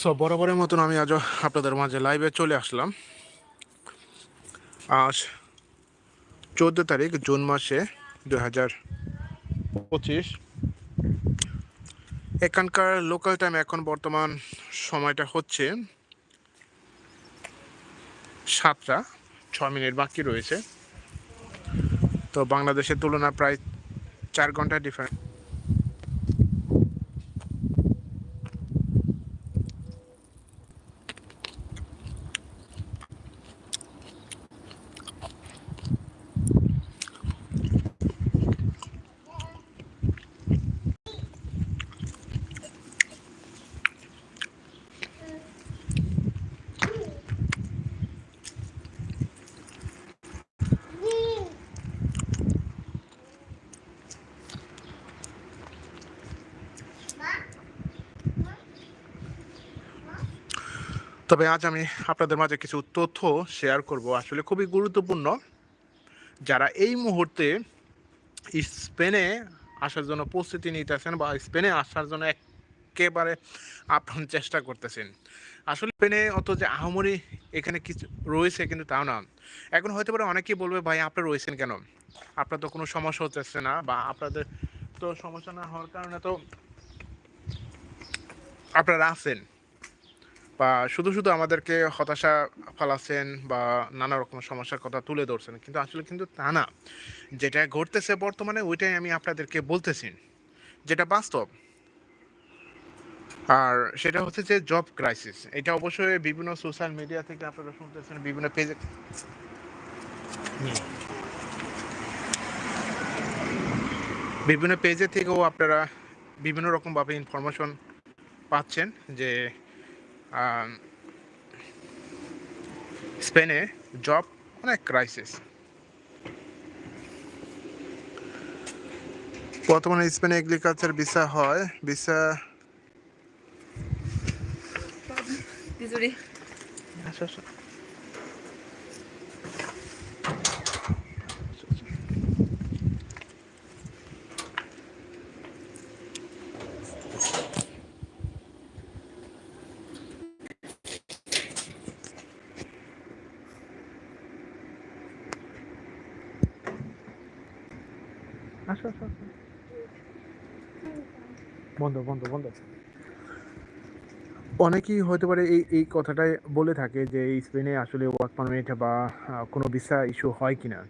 So বরাবরের মতন আমি আজও আপনাদের মাঝে লাইভে চলে আসলাম। আজ চোদ্দ তারিখ, জুন মাসে দু হাজার পঁচিশ। এখানকার লোকাল টাইম এখন বর্তমান সময়টা হচ্ছে সাতটা ছ মিনিট বাকি রয়েছে। তো বাংলাদেশের তুলনায় প্রায় চার ঘণ্টা ডিফারেন্স তবে আজ আমি আপনাদের মাঝে কিছু তথ্য শেয়ার করব। আসলে খুবই গুরুত্বপূর্ণ। যারা এই মুহূর্তে স্পেনে আসার জন্য প্রস্তুতি নিতেছেন বা স্পেনে আসার জন্য একেবারে আপ্রাণ চেষ্টা করতেছেন। আসলে স্পেনে অত যে আহমরি এখানে কিছু রয়েছে কিন্তু তাও না। এখন হয়তো পারে অনেকেই বলবে, ভাই আপনারা রয়েছেন কেন? আপনার তো কোনো সমস্যা হচ্ছে না বা আপনাদের তো সমস্যা না হওয়ার কারণে তো আপনারা আছেন। বা শুধু শুধু আমাদেরকে হতাশা ফালাচ্ছেন বা নানা রকম সমস্যার কথা তুলে ধরছেন, কিন্তু আসলে কিন্তু তা না। যেটা ঘটতেছে বর্তমানে, ওইটাই আমি আপনাদেরকে বলতেছি, যেটা বাস্তব। আর সেটা হচ্ছে যে জব ক্রাইসিস এটা অবশ্যই বিভিন্ন সোশ্যাল মিডিয়া থেকে আপনারা শুনতেছেন, বিভিন্ন পেজে বিভিন্ন পেজে থেকেও আপনারা বিভিন্ন রকমভাবে ইনফরমেশন পাচ্ছেন যে স্পেনে জব অনেক ক্রাইসিস বর্তমানে স্পেনে এগ্রিকালচার ভিসা হয় ভিসা আচ্ছা আচ্ছা আসো আসো। বন্ধ বন্ধ বন্ধ। অনেকেই হতে পারে এই এই কথাটাই বলে থাকে যে স্পেনে আসলে ওয়ার্ক পারমিট বা কোনো ভিসা ইস্যু হয় কিনা।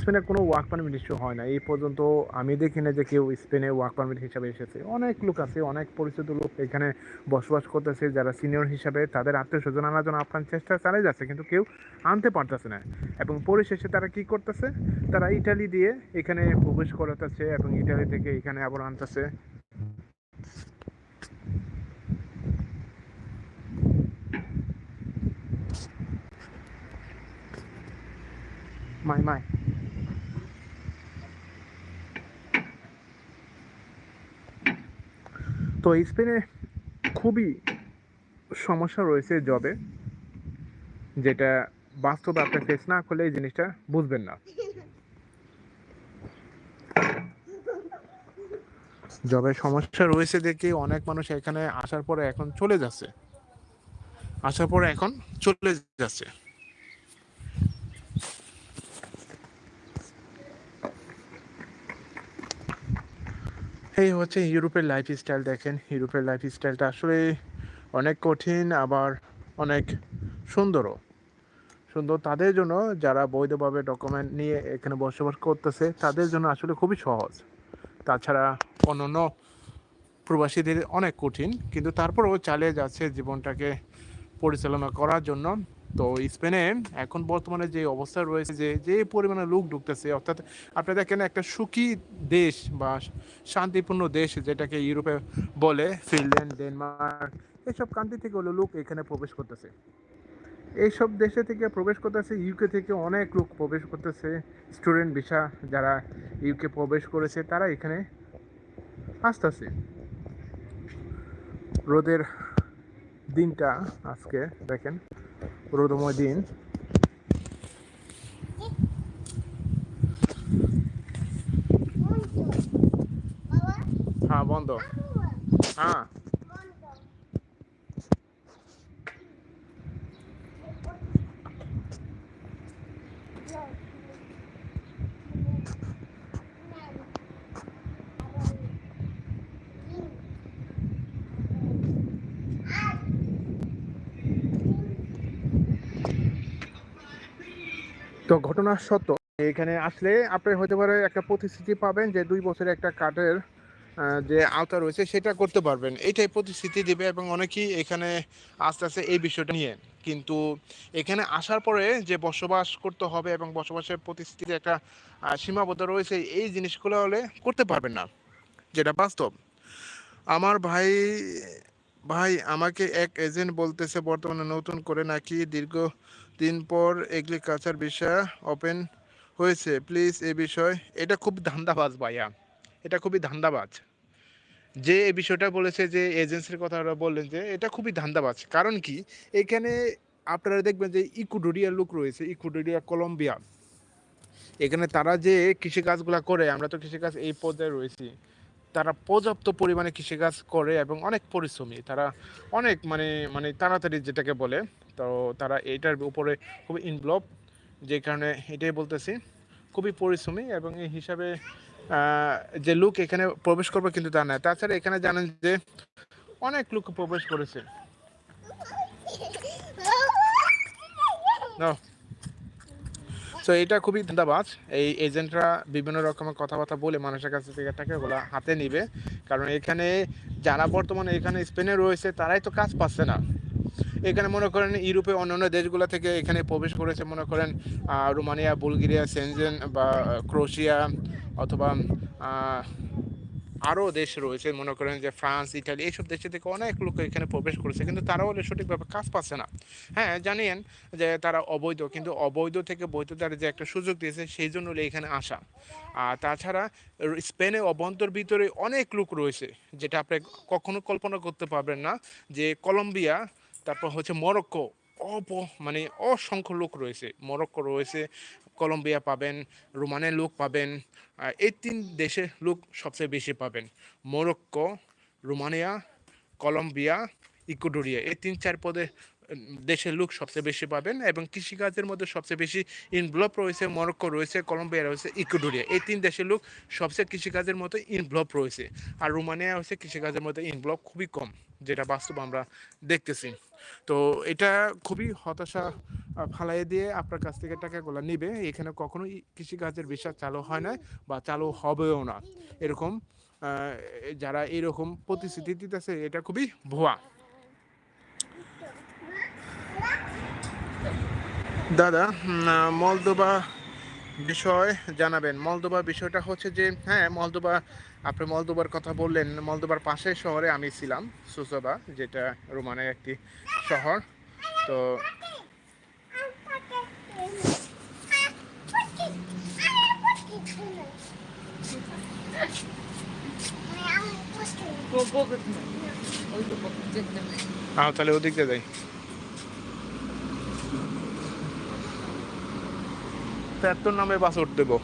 স্পেনে কোনো ওয়ার্ক পারমিট ইস্যু হয় না। এই পর্যন্ত আমি দেখি না যে কেউ স্পেনে ওয়ার্ক পারমিট হিসাবে এসেছে। অনেক লোক আছে, অনেক পরিচিত লোক এখানে বসবাস করতেছে। যারা সিনিয়র হিসাবে তাদের আত্মীয় স্বজন আনার জন্য আপনার চেষ্টা চালিয়ে যাচ্ছে, কিন্তু কেউ আনতে পারতেছে না। এবং পরিশেষে তারা কি করতেছে? তারা ইটালি দিয়ে এখানে প্রবেশ করাতেছে এবং ইটালি থেকে এখানে আবার আনতেছে। মাই মাই তো স্পেনে খুবই সমস্যা রয়েছে জবে যেটা বাস্তবে আপনি ফেস না করলে এই জিনিসটা বুঝবেন না। জবে সমস্যা রয়েছে দেখে অনেক মানুষ এখানে আসার পরে এখন চলে যাচ্ছে। আসার পরে এখন চলে যাচ্ছে। এই হচ্ছে ইউরোপের লাইফ স্টাইল দেখেন। ইউরোপের লাইফ স্টাইলটা আসলে অনেক কঠিন, আবার অনেক সুন্দরও। সুন্দর তাদের জন্য যারা বৈধভাবে ডকুমেন্ট নিয়ে এখানে বসবাস করতেছে, তাদের জন্য আসলে খুবই সহজ। তাছাড়া অন্যান্য প্রবাসীদের অনেক কঠিন, কিন্তু তারপরেও চালিয়ে যাচ্ছে জীবনটাকে পরিচালনা করার জন্য। তো স্পেনে এখন বর্তমানে যে অবস্থা রয়েছে, যে যে পরিমাণে লোক ঢুকতেছে, অর্থাৎ আপনি দেখেন একটা সুখী দেশ বা শান্তিপূর্ণ দেশ যেটাকে ইউরোপে বলে ফিনল্যান্ড, ডেনমার্ক এইসব কান্ট্রি থেকে হলো লোক এখানে প্রবেশ করতেছে। এইসব দেশে থেকে প্রবেশ করতেছে ইউকে থেকে অনেক লোক প্রবেশ করতেছে স্টুডেন্ট ভিসা যারা ইউকে প্রবেশ করেছে তারা এখানে আসতেছে। রোদের দিনটা আজকে দেখেন। রোদময় দিন। হ্যাঁ বন্ধ। হ্যাঁ। তো ঘটনা সত্য। এখানে আসলে আপনি হতে পারে একটা প্রতিশ্রুতি পাবেন যে দুই বছরে একটা আহ, যে আওতা রয়েছে সেটা করতে পারবেন। এইটাই প্রতিশ্রুতি দিবে এবং অনেকেই এখানে আস্তে আস্তে এই বিষয়টা নিয়ে। কিন্তু এখানে আসার পরে যে বসবাস করতে হবে এবং বসবাসের প্রতিশ্রুতিতে একটা সীমাবদ্ধ রয়েছে এই জিনিসগুলো হলে করতে পারবেন না যেটা বাস্তব। আমার ভাই ভাই আমাকে এক এজেন্ট বলতেছে বর্তমানে নতুন করে নাকি দীর্ঘ দিন পর এগ্রিকালচার বিষয় ওপেন হয়েছে। প্লিজ এ বিষয়, এটা খুব ধান্দাবাজ ভাইয়া। এটা খুবই ধান্দাবাজ। যে এই বিষয়টা বলেছে যে এজেন্সির কথাটা বললেন যে, এটা খুবই ধান্দাবাজ। কারণ কি? এখানে আপনারা দেখবেন যে ইকুডোরিয়ার লোক রয়েছে, ইকুডোরিয়া, কলম্বিয়া। এখানে তারা যে কৃষিকাজগুলো করে, আমরা তো কৃষিকাজ এই পর্যায়ে রয়েছি। তারা পর্যাপ্ত পরিমাণে কৃষিকাজ করে এবং অনেক পরিশ্রমী। তারা অনেক মানে মানে তাড়াতাড়ি যেটাকে বলে তো তারা এটার উপরে খুবই ইনভলভ যে কারণে এটাই বলতেছি। খুবই পরিশ্রমী এবং এই হিসাবে যে লোক এখানে প্রবেশ করবে কিন্তু তা না। তাছাড়া এখানে জানেন যে অনেক লোক প্রবেশ করেছে। No. তো এটা খুবই ধান্দাবাজ। এই এজেন্টরা বিভিন্ন রকমের কথাবার্তা বলে মানুষের কাছ থেকে টাকাগুলো হাতে নিবে। কারণ এখানে যারা বর্তমানে এখানে স্পেনে রয়েছে, তারাই তো কাজ পাচ্ছে না। এখানে মনে করেন ইউরোপে অন্যান্য দেশগুলো থেকে এখানে প্রবেশ করেছে, মনে করেন রোমানিয়া, বুলগেরিয়া, সেনজেন বা ক্রোশিয়া অথবা আরও দেশ রয়েছে, মনে করেন যে ফ্রান্স, ইটালি, এইসব দেশে থেকে অনেক লোক এখানে প্রবেশ করেছে, কিন্তু তারাও হলে সঠিকভাবে কাজ পাচ্ছে না। হ্যাঁ জানিয়েন যে তারা অবৈধ, কিন্তু অবৈধ থেকে বৈধতার যে একটা সুযোগ দিয়েছে, সেই জন্য এখানে আসা। আর তাছাড়া স্পেনে অভ্যন্তর ভিতরে অনেক লোক রয়েছে, যেটা আপনি কখনো কল্পনা করতে পারবেন না, যে কলম্বিয়া, তারপর হচ্ছে মরক্কো অপ মানে অসংখ্য লোক রয়েছে। মরক্কো রয়েছে, কলম্বিয়া পাবেন, রোমানের লোক পাবেন এই তিন দেশের লোক সবচেয়ে বেশি পাবেন। মরক্কো, রোমানিয়া, কলম্বিয়া, ইকুডোরিয়া, এই তিন চার পদে দেশের লোক সবচেয়ে বেশি পাবেন এবং কৃষিকাজের মধ্যে সবচেয়ে বেশি ইনভলভ রয়েছে মরক্কো রয়েছে কলম্বিয়া রয়েছে ইকুডোরিয়া এই তিন দেশের লোক সবচেয়ে কৃষিকাজের মধ্যে ইনভলভ রয়েছে। আর রোমানিয়া হচ্ছে কৃষিকাজের মধ্যে ইনভলভ খুবই কম, যেটা বাস্তব আমরা দেখতেছি। তো এটা খুবই হতাশা ফালাই দিয়ে আপনার কাছ থেকে টাকাগুলো নিবে। এখানে কখনোই কৃষিকাজের বিশ্বাস চালু হয় না বা চালু হবেও না। এরকম যারা এরকম প্রতিশ্রুতি দিতেছে, এটা খুবই ভুয়া। দাদা মলদোবা বিষয় জানাবেন। মলদোবা বিষয়টা হচ্ছে যে হ্যাঁ মলদোবা আপনি মলদোবার কথা বললেন মলদোবার পাশের শহরে আমি ছিলাম সুসোবা যেটা রোমানের একটি শহর। তো তাহলে ওদিক যাই। তেত্তর নামে পাসওয়ার্ড দেবো।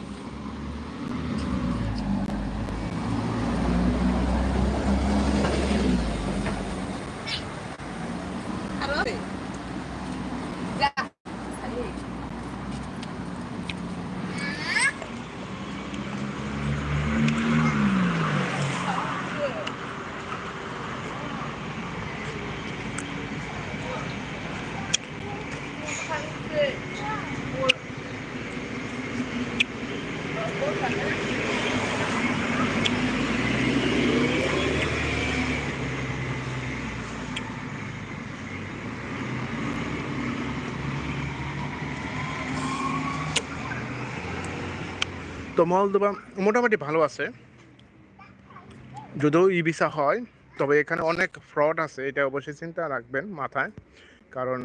তো মলদোবা মোটামুটি ভালো আছে। যদিও ই ভিসা হয়, তবে এখানে অনেক ফ্রড আছে, এটা অবশ্যই চিন্তা রাখবেন মাথায়। কারণ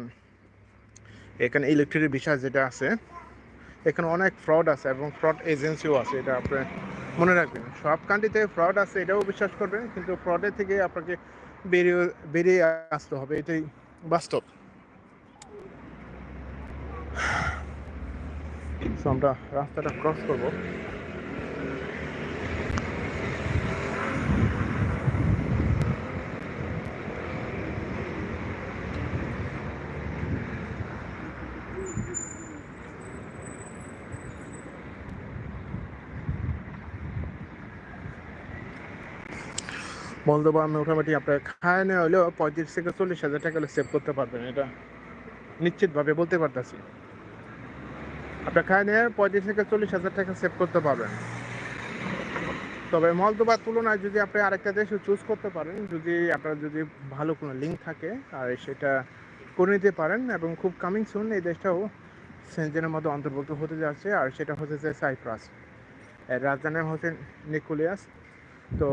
এখানে ইলেকট্রিক ভিসা যেটা আছে, এখানে অনেক ফ্রড আছে এবং ফ্রড এজেন্সিও আছে, এটা আপনি মনে রাখবেন। সব কান্ট্রিতে ফ্রড আছে, এটাও বিশ্বাস করবেন, কিন্তু ফ্রডের থেকে আপনাকে বেরিয়ে বেরিয়ে আসতে হবে, এটাই বাস্তব। So, আমরা রাস্তাটা ক্রস করব। মলদোবা মোটামুটি আপনার খায় নেওয়া হলেও পঁয়ত্রিশ থেকে চল্লিশ হাজার টাকা সেভ করতে পারবেন এটা নিশ্চিতভাবে বলতে পারতেছি। আপনার খায় নিয়ে পঁয়ত্রিশ থেকে চল্লিশ হাজার টাকা সেভ করতে পারবেন। তবে মলদোবার তুলনায় যদি আপনি আরেকটা দেশে চুজ করতে পারেন, যদি আপনার যদি ভালো কোনো লিঙ্ক থাকে, আর সেটা করে নিতে পারেন এবং খুব কামিং সুন এই দেশটাও সেনজেনের মধ্যে অন্তর্ভুক্ত হতে যাচ্ছে, আর সেটা হচ্ছে যে সাইপ্রাস। এর রাজধানী হচ্ছে নিকোলিয়াস। তো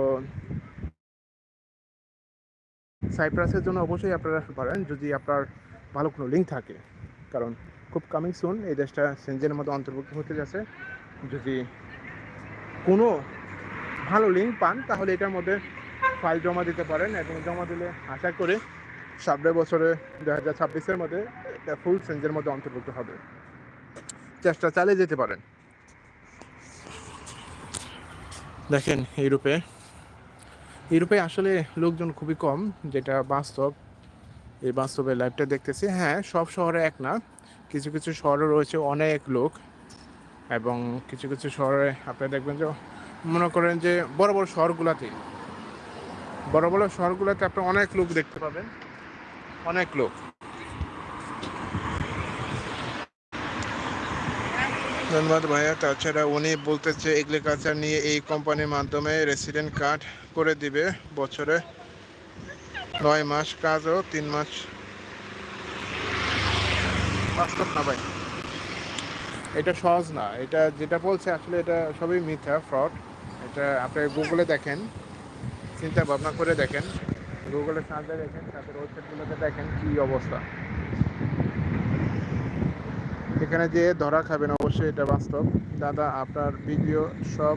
সাইপ্রাসের জন্য অবশ্যই আপনারা পারেন যদি আপনার ভালো কোনো লিঙ্ক থাকে, কারণ খুব কামিং সুন এই দেশটা সেনজেনের মতো অন্তর্ভুক্ত হতে যাচ্ছে। যদি কোনো ভালো লিঙ্ক পান, তাহলে এটার মধ্যে ফাইল জমা দিতে পারেন এবং জমা দিলে আশা করে সামনের বছরে দু হাজার ছাব্বিশের মধ্যে এটা ফুল সেঞ্জের মধ্যে অন্তর্ভুক্ত হবে। চেষ্টা চালিয়ে যেতে পারেন। দেখেন, ইউরোপে। ইউরোপে আসলে লোকজন খুবই কম, যেটা বাস্তব। এই বাস্তবে লাইভটা দেখতেছি। হ্যাঁ সব শহরে এক না। কিছু কিছু শহরে রয়েছে অনেক লোক এবং কিছু কিছু শহরে আপনি দেখবেন যে, মনে করেন যে বড় বড় শহরগুলোতে, বড় বড় শহরগুলোতে আপনি অনেক লোক দেখতে পাবেন, অনেক লোক। ধন্যবাদ ভাইয়া। তাছাড়া উনি বলতেছে এগ্রিকালচার নিয়ে এই কোম্পানির মাধ্যমে রেসিডেন্ট কার্ড করে দিবে বছরে। নয় মাস কাজ তিন মাস বাস্তব না ভাই। এটা সহজ না। এটা যেটা বলছে, আসলে এটা সবই মিথ্যা ফ্রড এটা আপনি গুগলে দেখেন, চিন্তা ভাবনা করে দেখেন। গুগলে সার্চে দেখেন তাদের ওয়েবসাইটগুলোতে দেখেন কি অবস্থা। এখানে যে ধরা খাবেন, অবশ্যই এটা বাস্তব। দাদা, আপনার ভিডিও সব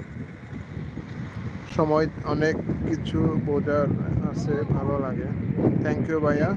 সময় অনেক কিছু বোঝার আছে, ভালো লাগে। থ্যাংক ইউ ভাইয়া.